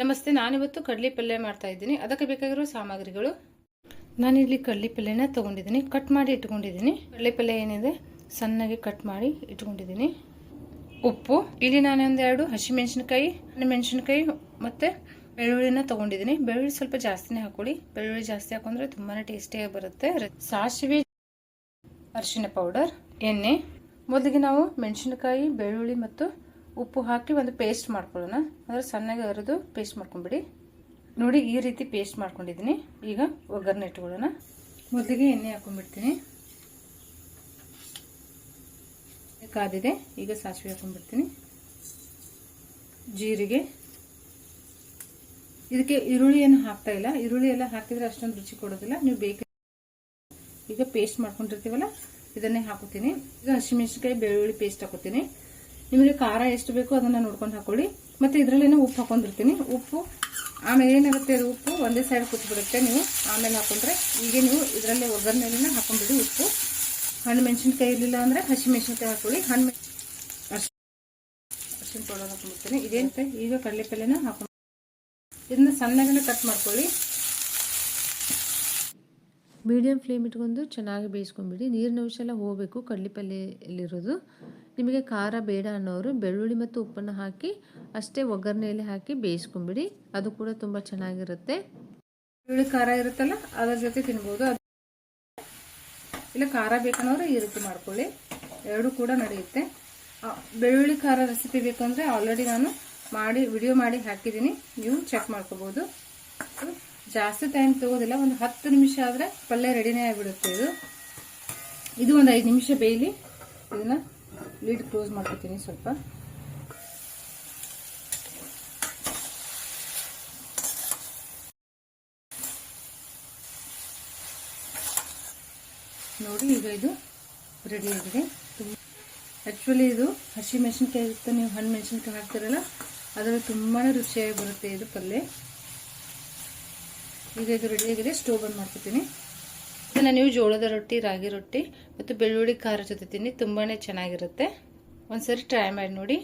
ನಮಸ್ತೆ, ನಾನಿವತ್ತು ಕಡಲೆ ಪಲ್ಯ ಮಾಡ್ತಾ ಇದ್ದೀನಿ. ಅದಕ್ಕೆ ಬೇಕಾಗಿರೋ ಸಾಮಗ್ರಿಗಳು. ನಾನಿಲ್ಲಿ ಕಡಲೆ ಪಲ್ಯನ ತೊಗೊಂಡಿದ್ದೀನಿ. ಕಟ್ ಮಾಡಿ ಇಟ್ಕೊಂಡಿದ್ದೀನಿ. ಕಡಲೆ ಪಲ್ಯ ಏನಿದೆ, ಸಣ್ಣಗೆ ಕಟ್ ಮಾಡಿ ಇಟ್ಕೊಂಡಿದ್ದೀನಿ. ಉಪ್ಪು. ಇಲ್ಲಿ ನಾನು ಒಂದೆರಡು ಮೆಣಸಿನ್ಕಾಯಿ ಮೆಣಸಿನಕಾಯಿ ಮತ್ತು ಬೆಳ್ಳುಳ್ಳಿನ ತೊಗೊಂಡಿದ್ದೀನಿ. ಬೆಳ್ಳುಳ್ಳಿ ಸ್ವಲ್ಪ ಜಾಸ್ತಿನೇ ಹಾಕೊಳ್ಳಿ ಬೆಳ್ಳುಳ್ಳಿ ಜಾಸ್ತಿ ಹಾಕೊಂಡ್ರೆ ತುಂಬಾ ಟೇಸ್ಟಿಯಾಗಿ ಬರುತ್ತೆ. ಸಾಸಿವೆ, ಅರಿಶಿನ ಪೌಡರ್, ಎಣ್ಣೆ. ಮೊದಲಿಗೆ ನಾವು ಮೆಣಸಿನಕಾಯಿ, ಬೆಳ್ಳುಳ್ಳಿ ಮತ್ತು ಉಪ್ಪು ಹಾಕಿ ಒಂದು ಪೇಸ್ಟ್ ಮಾಡ್ಕೊಳ್ಳೋಣ. ಅಂದರೆ ಸಣ್ಣಗೆ ಅರಿದು ಪೇಸ್ಟ್ ಮಾಡ್ಕೊಂಬಿಡಿ. ನೋಡಿ, ಈ ರೀತಿ ಪೇಸ್ಟ್ ಮಾಡ್ಕೊಂಡಿದ್ದೀನಿ. ಈಗ ಒಗ್ಗರಣೆ ಇಟ್ಕೊಳ್ಳೋಣ. ಮೊದಲಿಗೆ ಎಣ್ಣೆ ಹಾಕೊಂಡ್ಬಿಡ್ತೀನಿ. ಕಾದಿದೆ, ಈಗ ಸಾಸಿವೆ ಹಾಕೊಂಡ್ಬಿಡ್ತೀನಿ. ಜೀರಿಗೆ. ಇದಕ್ಕೆ ಈರುಳ್ಳಿ ಏನು ಹಾಕ್ತಾ ಇಲ್ಲ. ಈರುಳ್ಳಿ ಎಲ್ಲ ಹಾಕಿದ್ರೆ ಅಷ್ಟೊಂದು ರುಚಿ ಕೊಡೋದಿಲ್ಲ. ನೀವು ಬೇಕು ಈಗ ಪೇಸ್ಟ್ ಮಾಡ್ಕೊಂಡಿರ್ತೀವಲ್ಲ, ಇದನ್ನೇ ಹಾಕೋತೀನಿ ಈಗ ಹಸಿಮೆಣಸಿನಕಾಯಿ ಬೆಳ್ಳುಳ್ಳಿ ಪೇಸ್ಟ್ ಹಾಕೋತೀನಿ ನಿಮಗೆ ಖಾರ ಎಷ್ಟು ಬೇಕೋ ಅದನ್ನ ನೋಡ್ಕೊಂಡು ಹಾಕೊಳ್ಳಿ. ಮತ್ತೆ ಇದರಲ್ಲೇನೋ ಉಪ್ಪು ಹಾಕೊಂಡಿರ್ತೀನಿ. ಉಪ್ಪು, ಆಮೇಲೆ ಏನಾಗುತ್ತೆ ಅದು ಉಪ್ಪು? ಒಂದೇ ಸೈಡ್ ಕೂತ್ಬಿಡುತ್ತೆ ನೀವು. ಆಮೇಲೆ ಹಾಕೊಂಡ್ರೆ ಈಗ ನೀವು ಇದರಲ್ಲೇ ಒಗ್ಗರಣೆಲಿನ ಹಾಕೊಂಡ್ಬಿಡಿ ಉಪ್ಪು. ಹಣ್ಣು ಮೆಣಸಿನ್ಕಾಯಿ ಇರಲಿಲ್ಲ ಅಂದ್ರೆ ಹಸಿ ಮೆಣಸಿನ್ಕಾಯಿ ಹಾಕೊಳ್ಳಿ. ಹಣ್ಣು ಅರ್ಶಿನ ಪೌಡರ್ ಹಾಕೊಂಡ್ಬಿಡ್ತೀನಿ. ಇದೇನಂತೆ ಈಗ ಕಡಲೆಪಲ್ಲೆನ ಹಾಕೊಂಡು ಇದನ್ನ ಸಣ್ಣಗೆ ಕಟ್ ಮಾಡ್ಕೊಳ್ಳಿ. ಮೀಡಿಯಮ್ ಫ್ಲೇಮ್ ಇಟ್ಕೊಂಡು ಚೆನ್ನಾಗಿ ಬೇಯಿಸ್ಕೊಂಬಿಡಿ ನೀರಿನ ಅಂಶ ಎಲ್ಲ ಹೋಗಬೇಕು ಕಡಲೆಪಲ್ಲೆಯಲ್ಲಿರೋದು ನಿಮಗೆ ಖಾರ ಬೇಡ ಅನ್ನೋರು ಬೆಳ್ಳುಳ್ಳಿ ಮತ್ತು ಉಪ್ಪನ್ನು ಹಾಕಿ ಅಷ್ಟೇ ಒಗ್ಗರಣೆಯಲ್ಲಿ ಹಾಕಿ ಬೇಯಿಸ್ಕೊಂಬಿಡಿ. ಅದು ಕೂಡ ತುಂಬ ಚೆನ್ನಾಗಿರುತ್ತೆ. ಬೆಳ್ಳುಳ್ಳಿ ಖಾರ ಇರುತ್ತಲ್ಲ, ಅದರ ಜೊತೆ ತಿನ್ಬೋದು. ಅದು ಇಲ್ಲ, ಖಾರ ಬೇಕನ್ನೋರು ಈ ರೀತಿ ಮಾಡ್ಕೊಳ್ಳಿ. ಎರಡೂ ಕೂಡ ನಡೆಯುತ್ತೆ. ಬೆಳ್ಳುಳ್ಳಿ ಖಾರ ರೆಸಿಪಿ ಬೇಕಂದ್ರೆ ಆಲ್ರೆಡಿ ನಾನು ಮಾಡಿ, ವಿಡಿಯೋ ಮಾಡಿ ಹಾಕಿದ್ದೀನಿ. ನೀವು ಚೆಕ್ ಮಾಡ್ಕೋಬಹುದು ಜಾಸ್ತಿ ಟೈಮ್ ತಗೋದಿಲ್ಲ, ಒಂದು ಹತ್ತು ನಿಮಿಷ ಆದರೆ ಪಲ್ಯ ರೆಡಿನೇ ಆಗಿಬಿಡುತ್ತೆ ಇದು. ಇದು ಒಂದು ಐದು ನಿಮಿಷ ಬೇಯಲಿ. ಇದನ್ನ ಲೀಡ್ ಕ್ಲೋಸ್ ಮಾಡ್ಕೊತೀನಿ ಸ್ವಲ್ಪ. ನೋಡಿ, ಈಗ ಇದು ರೆಡಿ ಆಗಿದೆ. ಆ್ಯಕ್ಚುಲಿ ಇದು ಹಸಿ ಮೆಣಸಿನ್ಕಾಯಿ ಇರುತ್ತೆ. ನೀವು ಹಣ್ಣು ಮೆಣಸಿನ್ಕಾಯಿ ಹಾಕ್ತಿರಲ್ಲ, ಅದರಲ್ಲಿ ತುಂಬಾ ರುಚಿಯಾಗಿ ಬರುತ್ತೆ ಇದು ಪಲ್ಯ ಈಗ ಇದು ರೆಡಿಯಾಗಿದೆ ಸ್ಟೋವ್ ಬಂದ್ ಮಾಡ್ಕೊತೀನಿ. ಇದನ್ನು ನೀವು ಜೋಳದ ರೊಟ್ಟಿ, ರಾಗಿ ರೊಟ್ಟಿ ಮತ್ತು ಬೆಳ್ಳುಳ್ಳಿ ಖಾರ ಜೊತೆ ತಿನ್ನಿ ತುಂಬಾ ಚೆನ್ನಾಗಿರುತ್ತೆ. ಒಂದ್ಸರಿ ಟ್ರೈ ಮಾಡಿ ನೋಡಿ.